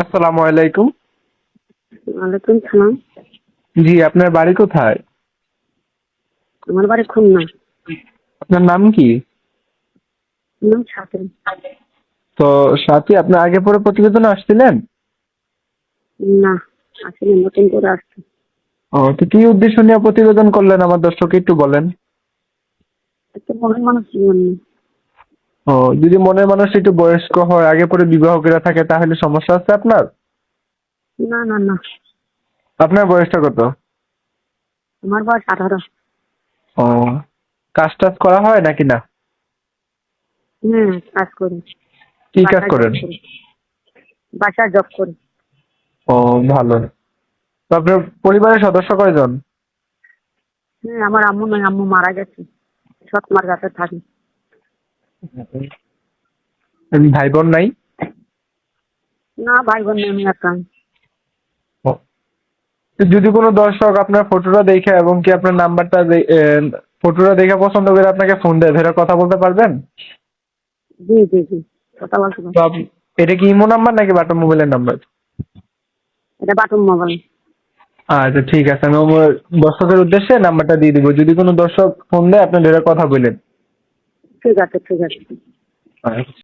আসসালামু আলাইকুম। ওয়ালাইকুম সালাম। জি আপনার বাড়ি কোথায়? আমার বাড়ি খুলনা। আপনার নাম কি? নাম সাথে। তো সাথী আপনি আগে পরে প্রতিবেদনে আসছিলেন? না আসলে নতুন করে আসছে। ও তো কি উদ্দেশ্য নিয়ে প্রতিবেদন করলেন? আমার দর্শককে একটু বলেন। একটা মানুষ জীবন নেই। ও যদি মনের মানুষ একটু বয়স্ক হয় আগে পরে বিবাহ করে থাকে তাহলে সমস্যা আছে আপনার? না না না। আপনার বয়সটা কত? আমার বয়স আঠারো। ও কাজ টাজ করা হয় নাকি না? হ্যাঁ কাজ করি। কি কাজ করেন। বাসায় জব করি। ও ভালো। তো আপনার পরিবারের সদস্য কয়জন? হ্যাঁ আমার আম্মু নয় আম্মু মারা গেছে। সৎ মার কাছে থাকি। ভাই বোন নাই? না ভাই বোন নেই, আমি একা। তো যদি কোনো দর্শক আপনার ফটোটা দেখে এবং কি আপনার নাম্বারটা ফটোটা দেখে পছন্দ করে আপনাকে ফোন দেয় ধরে কথা বলতে পারবেন? জি জি জি কথা বলতে পারি। তো আপ- এটা কি ইমো নাম্বার নাকি বাটা মোবাইলের নাম্বার? এটা বাটন মোবাইল। আচ্ছা ঠিক আছে আমি দর্শকের উদ্দেশ্যে নাম্বারটা দিয়ে দিব। যদি কোনো দর্শক ফোন দেয় আপনি ধরে কথা বলেন। ঠিক আছে ঠিক আছে। আচ্ছা